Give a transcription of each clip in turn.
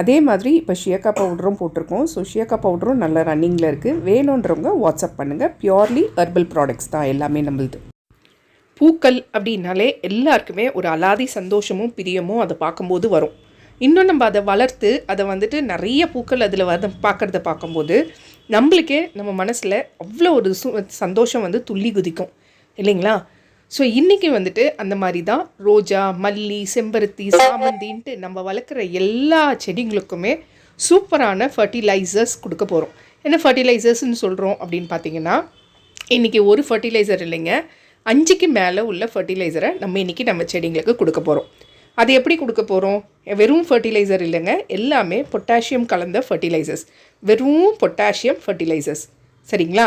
அதே மாதிரி இப்போ ஷியக்கா பவுடரும் போட்டிருக்கோம். ஸோ ஷியக்கா பவுடரும் நல்ல ரன்னிங்கில் இருக்குது வேணுன்றவங்க வாட்ஸ்அப் பண்ணுங்கள் பியோர்லி ஹெர்பல் ப்ராடக்ட்ஸ் தான் எல்லாமே நம்மளுது. பூக்கள் அப்படின்னாலே எல்லாருக்குமே ஒரு அலாதி சந்தோஷமும் பிரியமும் அதை பார்க்கும்போது வரும். இன்னும் நம்ம அதை வளர்த்து அதை வந்துட்டு நிறைய பூக்கள் அதில் வந்து பார்க்குறத பார்க்கும்போது நம்மளுக்கே நம்ம மனசில் அவ்வளோ ஒரு சு சந்தோஷம் வந்து துள்ளி குதிக்கும். இல்லைங்களா? ஸோ இன்றைக்கி வந்துட்டு அந்த மாதிரி தான் ரோஜா மல்லி செம்பருத்தி சாமந்தின்ட்டு நம்ம வளர்க்குற எல்லா செடிங்களுக்குமே சூப்பரான ஃபர்டிலைசர்ஸ் கொடுக்க போகிறோம் என்ன ஃபர்டிலைசர்ஸ்னு சொல்கிறோம் அப்படின்னு பார்த்தீங்கன்னா இன்றைக்கி ஒரு ஃபர்டிலைசர் இல்லைங்க. அஞ்சுக்கு மேலே உள்ள ஃபர்டிலைசரை நம்ம இன்றைக்கி நம்ம செடிங்களுக்கு கொடுக்க போகிறோம் அது எப்படி கொடுக்க போகிறோம் வெறும் ஃபர்டிலைசர் இல்லைங்க. எல்லாமே பொட்டாசியம் கலந்த ஃபர்டிலைசர்ஸ் வெறும் பொட்டாசியம் ஃபர்டிலைசர்ஸ் சரிங்களா?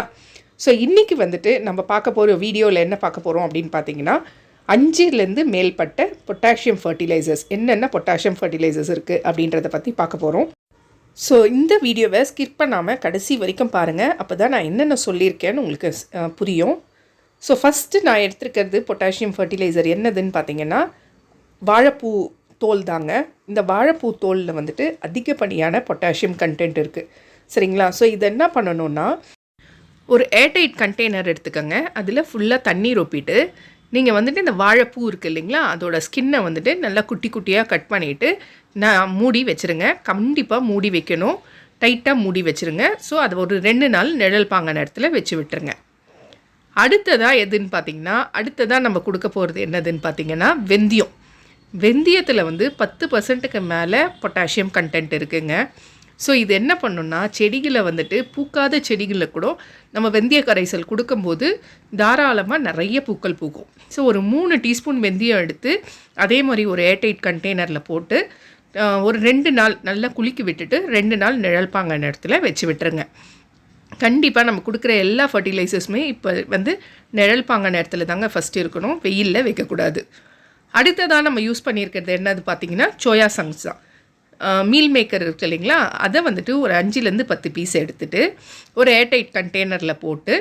ஸோ இன்றைக்கி வந்துட்டு நம்ம பார்க்க போகிற வீடியோவில் என்ன பார்க்க போகிறோம் அப்படின்னு பார்த்தீங்கன்னா அஞ்சுலேருந்து மேல்பட்ட பொட்டாசியம் ஃபர்டிலைசர்ஸ் என்னென்ன பொட்டாசியம் ஃபர்டிலைசர்ஸ் இருக்குது அப்படின்றத பற்றி பார்க்க போகிறோம் ஸோ இந்த வீடியோவை ஸ்கிப் பண்ணாமல் கடைசி வரைக்கும் பாருங்கள் அப்போ தான் நான் என்னென்ன சொல்லியிருக்கேன்னு உங்களுக்கு புரியும். ஸோ ஃபஸ்ட்டு நான் எடுத்துருக்கிறது பொட்டாசியம் ஃபர்டிலைசர் என்னதுன்னு பார்த்தீங்கன்னா வாழைப்பூ தோல் தாங்க. இந்த வாழைப்பூ தோலில் வந்துட்டு அதிகப்படியான பொட்டாசியம் கண்டென்ட் இருக்குது சரிங்களா? ஸோ இது என்ன பண்ணணும்னா ஒரு ஏர்டைட் கண்டெய்னர் எடுத்துக்கோங்க. அதில் ஃபுல்லாக தண்ணி ரொப்பிட்டு நீங்கள் வந்துட்டு இந்த வாழைப்பூ இருக்குது இல்லைங்களா அதோட ஸ்கின்னை வந்துட்டு நல்லா குட்டி குட்டியாக கட் பண்ணிவிட்டு நான் மூடி வச்சுருங்க. கண்டிப்பாக மூடி வைக்கணும். டைட்டாக மூடி வச்சுருங்க. ஸோ அதை ஒரு ரெண்டு நாள் நிழல் பாங்க நேரத்தில் வச்சு விட்டுருங்க. அடுத்ததாக எதுன்னு பார்த்தீங்கன்னா அடுத்ததாக நம்ம கொடுக்க போகிறது என்னதுன்னு பார்த்தீங்கன்னா வெந்தயம். வெந்தயத்தில் வந்து பத்து பர்சன்ட்டுக்கு மேலே பொட்டாசியம் கண்டென்ட் இருக்குதுங்க ஸோ இது என்ன பண்ணுன்னா செடிகளை வந்துட்டு பூக்காத செடிகளில் கூட நம்ம வெந்தய கரைசல் கொடுக்கும்போது தாராளமாக நிறைய பூக்கள் பூக்கும். ஸோ ஒரு மூணு டீஸ்பூன் வெந்தயம் எடுத்து அதே மாதிரி ஒரு ஏர்டைட் கண்டெய்னரில் போட்டு ஒரு ரெண்டு நாள் நல்லா குலுக்கி விட்டுட்டு ரெண்டு நாள் நிழல்பாங்க நேரத்தில் இடத்துல வச்சு விட்டுருங்க. கண்டிப்பாக நம்ம கொடுக்குற எல்லா ஃபர்டிலைசர்ஸுமே இப்போ வந்து நிழல் நேரத்தில் தாங்க ஃபஸ்ட்டு இருக்கணும். வெயிலில் வைக்கக்கூடாது. அடுத்ததாக நம்ம யூஸ் பண்ணியிருக்கிறது என்னது பார்த்தீங்கன்னா சோயா சங்ஸ் தான். மீல் மேக்கர் இருக்கு இல்லைங்களா? அதை வந்துட்டு ஒரு அஞ்சுலேருந்து பத்து பீஸ் எடுத்துட்டு ஒரு ஏர்டைட் கண்டெய்னரில் போட்டு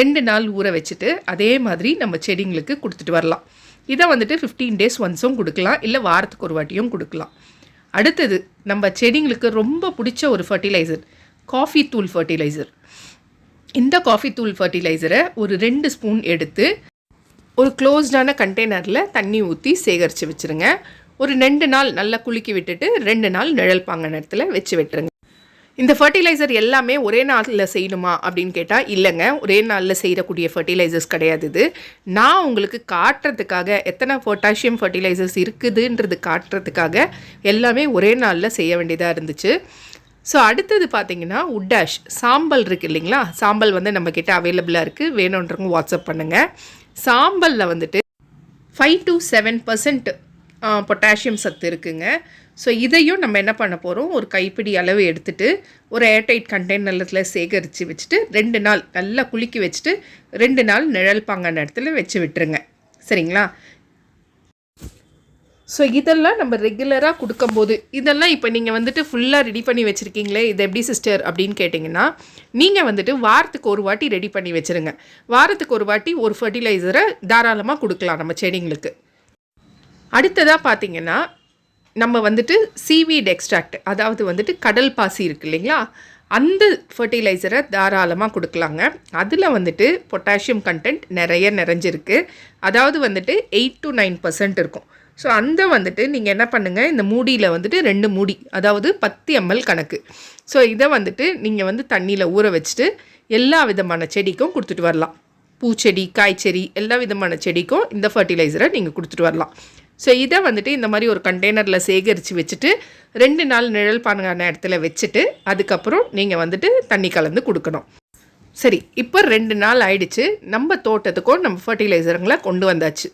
ரெண்டு நாள் ஊற வச்சுட்டு அதே மாதிரி நம்ம செடிங்களுக்கு கொடுத்துட்டு வரலாம். இதை வந்துட்டு ஃபிஃப்டீன் டேஸ் ஒன்ஸும் கொடுக்கலாம். இல்லை வாரத்துக்கு ஒரு வாட்டியும் கொடுக்கலாம். அடுத்தது நம்ம செடிங்களுக்கு ரொம்ப பிடிச்ச ஒரு ஃபர்டிலைசர் காஃபி தூள் ஃபர்டிலைசர் இந்த காஃபி தூள் ஃபர்டிலைசரை ஒரு ரெண்டு ஸ்பூன் எடுத்து ஒரு க்ளோஸ்டான கண்டெய்னரில் தண்ணி ஊற்றி சேகரித்து வச்சுருங்க. ஒரு ரெண்டு நாள் நல்லா குலுக்கி விட்டுட்டு ரெண்டு நாள் நிழல் பாங்க நேரத்தில் வச்சு விட்டுருங்க. இந்த ஃபர்டிலைசர் எல்லாமே ஒரே நாளில் செய்யணுமா அப்படின்னு கேட்டால் இல்லைங்க. ஒரே நாளில் செய்யக்கூடிய ஃபர்டிலைசர்ஸ் கிடையாது இது. நான் உங்களுக்கு காட்டுறதுக்காக எத்தனை பொட்டாசியம் ஃபர்டிலைசர்ஸ் இருக்குதுன்றது காட்டுறதுக்காக எல்லாமே ஒரே நாளில் செய்ய வேண்டியதாக இருந்துச்சு. ஸோ அடுத்தது பார்த்தீங்கன்னா உட்டாஷ். சாம்பல் இருக்குது இல்லைங்களா? சாம்பல் வந்து நம்மக்கிட்ட அவைலபிளாக இருக்குது வேணுன்றவங்க வாட்ஸ்அப் பண்ணுங்கள் சாம்பலில் வந்துட்டு five to seven percent potassium சத்து இருக்குங்க. ஸோ இதையும் நம்ம என்ன பண்ண போகிறோம் ஒரு கைப்பிடி அளவு எடுத்துகிட்டு ஒரு ஏர்டைட் கண்டெய்னரில் சேகரித்து வச்சுட்டு ரெண்டு நாள் நல்லா குலுக்கி வச்சுட்டு ரெண்டு நாள் நிழல் பாங்கான இடத்துல வச்சு விட்டுருங்க. சரிங்களா? ஸோ இதெல்லாம் நம்ம ரெகுலராக கொடுக்கும்போது இதெல்லாம் இப்போ நீங்கள் வந்துட்டு ஃபுல்லாக ரெடி பண்ணி வச்சுருக்கீங்களே இது எப்படி சிஸ்டர் அப்படின்னு கேட்டிங்கன்னா நீங்கள் வந்துட்டு வாரத்துக்கு ஒரு வாட்டி ரெடி பண்ணி வச்சுருங்க. வாரத்துக்கு ஒரு வாட்டி ஒரு ஃபர்டிலைசரை தாராளமாக கொடுக்கலாம் நம்ம செடிங்களுக்கு. அடுத்ததாக பார்த்தீங்கன்னா நம்ம வந்துட்டு சீவீட் எக்ஸ்ட்ராக்ட் அதாவது வந்துட்டு கடல் பாசி இருக்கு இல்லைங்களா? அந்த ஃபர்டிலைசரை தாராளமாக கொடுக்கலாங்க. அதில் வந்துட்டு பொட்டாசியம் கண்டென்ட் நிறைய நிறைஞ்சிருக்கு. அதாவது வந்துட்டு எயிட் டு நைன் பர்சன்ட் இருக்கும். ஸோ அந்த வந்துட்டு நீங்கள் என்ன பண்ணுங்கள் இந்த மூடியில் வந்துட்டு ரெண்டு மூடி அதாவது பத்து எம்எல் கணக்கு. ஸோ இதை வந்துட்டு நீங்கள் வந்து தண்ணியில் ஊற வச்சுட்டு எல்லா விதமான செடிக்கும் கொடுத்துட்டு வரலாம். பூச்செடி காய்ச்செடி எல்லா விதமான செடிக்கும் இந்த ஃபர்டிலைசரை நீங்கள் கொடுத்துட்டு வரலாம். ஸோ இதை வந்துட்டு இந்த மாதிரி ஒரு கண்டெய்னரில் சேகரித்து வச்சுட்டு ரெண்டு நாள் நிழல் பானகான இடத்துல வச்சுட்டு அதுக்கப்புறம் நீங்கள் வந்துட்டு தண்ணி கலந்து கொடுக்கணும். சரி இப்போ ரெண்டு நாள் ஆயிடுச்சு. நம்ம தோட்டத்துக்கும் நம்ம ஃபர்டிலைசருங்களை கொண்டு வந்தாச்சு.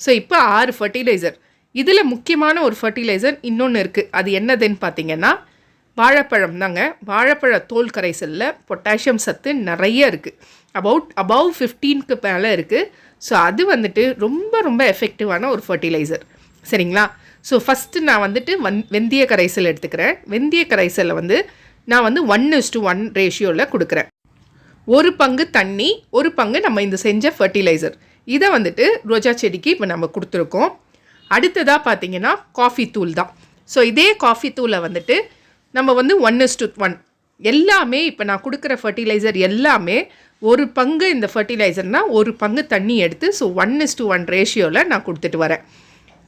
ஸோ இப்போ ஆறு ஃபர்டிலைசர் இதில் முக்கியமான ஒரு ஃபர்டிலைசர் இன்னொன்று இருக்குது அது என்னதுன்னு பார்த்தீங்கன்னா வாழைப்பழம் தாங்க. வாழைப்பழ தோல் கரைசலில் பொட்டாசியம் சத்து நிறைய இருக்குது அபவுட் அபவ் ஃபிஃப்டீனுக்கு மேலே இருக்குது ஸோ அது வந்துட்டு ரொம்ப ரொம்ப எஃபெக்டிவான ஒரு ஃபர்டிலைசர் சரிங்களா? ஸோ ஃபஸ்ட்டு நான் வந்துட்டு வந் வெந்தய கரைசல் எடுத்துக்கிறேன். வெந்தய கரைசலில் வந்து நான் வந்து ஒன் இஸ் டு ஒன் ரேஷியோவில் கொடுக்குறேன். ஒரு பங்கு தண்ணி ஒரு பங்கு நம்ம இந்த செஞ்ச ஃபர்டிலைசர் இதை வந்துட்டு ரோஜா செடிக்கு இப்போ நம்ம கொடுத்துருக்கோம். அடுத்ததாக பார்த்தீங்கன்னா காஃபி தூள் தான். ஸோ இதே காஃபி தூளை வந்துட்டு நம்ம வந்து ஒன் இஸ் டு ஒன் எல்லாமே இப்போ நான் கொடுக்குற ஃபர்டிலைசர் எல்லாமே ஒரு பங்கு இந்த ஃபர்டிலைசர்னால் ஒரு பங்கு தண்ணி எடுத்து so one is to one ரேஷியோவில் நான் கொடுத்துட்டு வரேன்.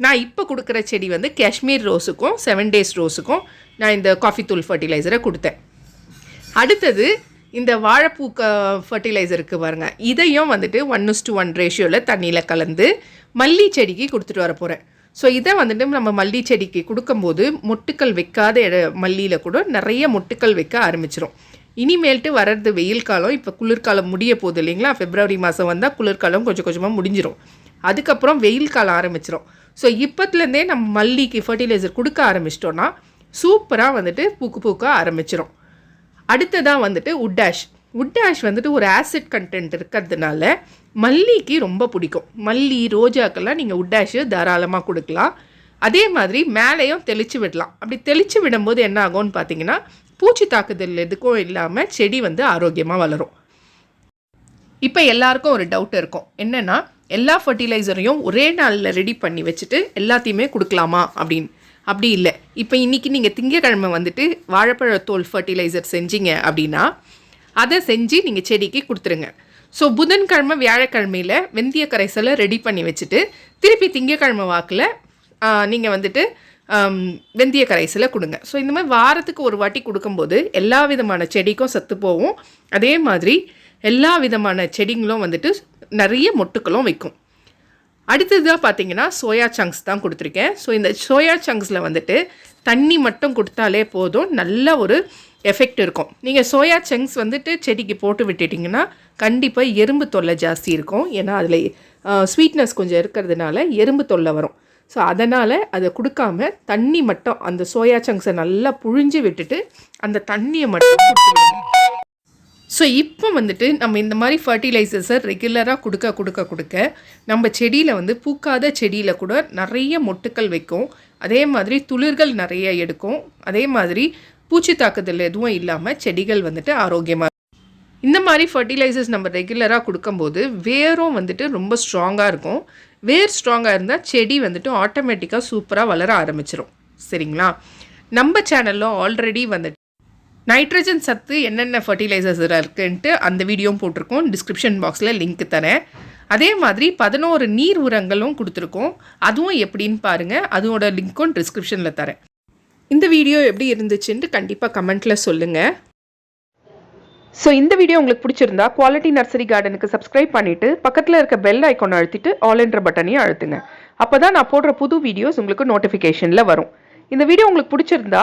நான் இப்போ கொடுக்குற செடி வந்து காஷ்மீர் ரோஸுக்கும் செவன் டேஸ் ரோஸுக்கும் நான் இந்த காஃபி தூள் ஃபர்டிலைசரை கொடுத்தேன். அடுத்தது இந்த வாழைப்பூ க ஃபர்டிலைசருக்கு பாருங்க. இதையும் வந்துட்டு ஒன் இஸ் டு ஒன் ரேஷியோவில் தண்ணியில் கலந்து மல்லி செடிக்கு கொடுத்துட்டு வர போகிறேன் ஸோ இதை வந்துட்டு நம்ம மல்லி செடிக்கு கொடுக்கும்போது மொட்டுக்கள் வைக்காத இட மல்லியில் கூட நிறைய மொட்டுக்கள் வைக்க ஆரம்பிச்சிடும் இனிமேல்ட்டு வர்றது வெயில் காலம் இப்போ குளிர்காலம் முடிய போகுது இல்லைங்களா? ஃபெப்ரவரி மாதம் வந்தால் குளிர்காலம் கொஞ்சம் கொஞ்சமாக முடிஞ்சிடும் அதுக்கப்புறம் வெயில் காலம் ஆரம்பிச்சிடும் ஸோ இப்போத்துலேருந்தே நம்ம மல்லிக்கு ஃபர்டிலைசர் கொடுக்க ஆரம்பிச்சிட்டோன்னா சூப்பராக வந்துட்டு பூக்கு பூக்க ஆரம்பிச்சிடும் அடுத்ததாக வந்துட்டு உட்டாஷ் உட்டாஷ் வந்துட்டு ஒரு ஆசிட் கண்டென்ட் இருக்கிறதுனால மல்லிக்கு ரொம்ப பிடிக்கும். மல்லி ரோஜாக்கெல்லாம் நீங்கள் உட்டாஷு தாராளமாக கொடுக்கலாம். அதே மாதிரி மேலேயும் தெளித்து விடலாம். அப்படி தெளித்து விடும்போது என்ன ஆகும்னு பார்த்தீங்கன்னா பூச்சி தாக்குதல் எதுக்கும் இல்லாமல் செடி வந்து ஆரோக்கியமாக வளரும். இப்போ எல்லாருக்கும் ஒரு டவுட் இருக்கும். என்னென்னா எல்லா ஃபர்டிலைசரையும் ஒரே நாளில் ரெடி பண்ணி வச்சுட்டு எல்லாத்தையுமே கொடுக்கலாமா அப்படின்னு. அப்படி இல்லை. இப்போ இன்றைக்கி நீங்கள் திங்கக்கிழமை வந்துட்டு வாழைப்பழத்தோல் ஃபர்டிலைசர் செஞ்சீங்க அப்படின்னா அதை செஞ்சு நீங்கள் செடிக்கு கொடுத்துருங்க. ஸோ புதன்கிழமை வியாழக்கிழமையில் வெந்தய கரைசலை ரெடி பண்ணி வச்சுட்டு திருப்பி திங்கக்கிழமை வாக்கில் நீங்கள் வந்துட்டு ஆம், வெந்தய கரைசலை கொடுங்க. ஸோ இந்த மாதிரி வாரத்துக்கு ஒரு வாட்டி கொடுக்கும்போது எல்லா விதமான செடிக்கும் சத்து போகும். அதே மாதிரி எல்லா விதமான செடிங்களும் வந்துட்டு நிறைய மொட்டுக்களும் வைக்கும். அடுத்ததாக பார்த்தீங்கன்னா சோயா சங்க்ஸ் தான் கொடுத்துருக்கேன். ஸோ இந்த சோயா சங்க்ஸில் வந்துட்டு தண்ணி மட்டும் கொடுத்தாலே போதும். நல்ல ஒரு எஃபெக்ட் இருக்கும். நீங்கள் சோயா சங்க்ஸ் வந்துட்டு செடிக்கு போட்டு விட்டுட்டிங்கன்னா கண்டிப்பாக எறும்பு தொல்லை ஜாஸ்தி இருக்கும். ஏன்னா அதில் ஸ்வீட்னஸ் கொஞ்சம் இருக்கிறதுனால எறும்பு தொல்லை வரும். ஸோ அதனால் அதை கொடுக்காம தண்ணி மட்டும் அந்த சோயா சங்க்ஸை நல்லா புழிஞ்சு விட்டுட்டு அந்த தண்ணியை மட்டும் கொடுத்து ஸோ இப்போ வந்துட்டு நம்ம இந்த மாதிரி ஃபர்டிலைசர்ஸை ரெகுலராக கொடுக்க கொடுக்க கொடுக்க நம்ம செடியில் வந்து பூக்காத செடியில் கூட நிறைய மொட்டுக்கள் வைக்கும். அதே மாதிரி துளிர்கள் நிறைய எடுக்கும். அதே மாதிரி பூச்சி தாக்குதல் எதுவும் இல்லாமல் செடிகள் வந்துட்டு ஆரோக்கியமாக இந்த மாதிரி ஃபர்டிலைசர்ஸ் நம்ம ரெகுலராக கொடுக்கும்போது வேரும் வந்துட்டு ரொம்ப ஸ்ட்ராங்காக இருக்கும். வேர் ஸ்ட்ராங்காக இருந்தால் செடி வந்துட்டு ஆட்டோமேட்டிக்காக சூப்பராக வளர ஆரம்பிச்சிடும் சரிங்களா? நம்ம சேனலில் ஆல்ரெடி வந்துட்டு நைட்ரஜன் சத்து என்னென்ன ஃபர்டிலைசர்ஸ் இருக்குன்ட்டு அந்த வீடியோவும் போட்டிருக்கோம். டிஸ்கிரிப்ஷன் பாக்ஸில் லிங்க் தரேன். அதே மாதிரி பதினோரு நீர் உரங்களும் கொடுத்துருக்கோம். அதுவும் எப்படின்னு பாருங்கள் அதோட லிங்க்கும் டிஸ்கிரிப்ஷனில் தரேன். இந்த வீடியோ எப்படி இருந்துச்சுன்ட்டு கண்டிப்பாக கமெண்ட்டில் சொல்லுங்கள் ஸோ இந்த வீடியோ உங்களுக்கு பிடிச்சிருந்தா குவாலிட்டி நர்சரி கார்டனுக்கு சப்ஸ்கிரைப் பண்ணிவிட்டு பக்கத்தில் இருக்க பெல் ஐக்கானை அழுத்திட்டு ஆல் என்ற பட்டனையும் அழுத்துங்க. அப்போ தான் நான் போடுற புது வீடியோஸ் உங்களுக்கு நோட்டிஃபிகேஷனில் வரும். இந்த வீடியோ உங்களுக்கு பிடிச்சிருந்தா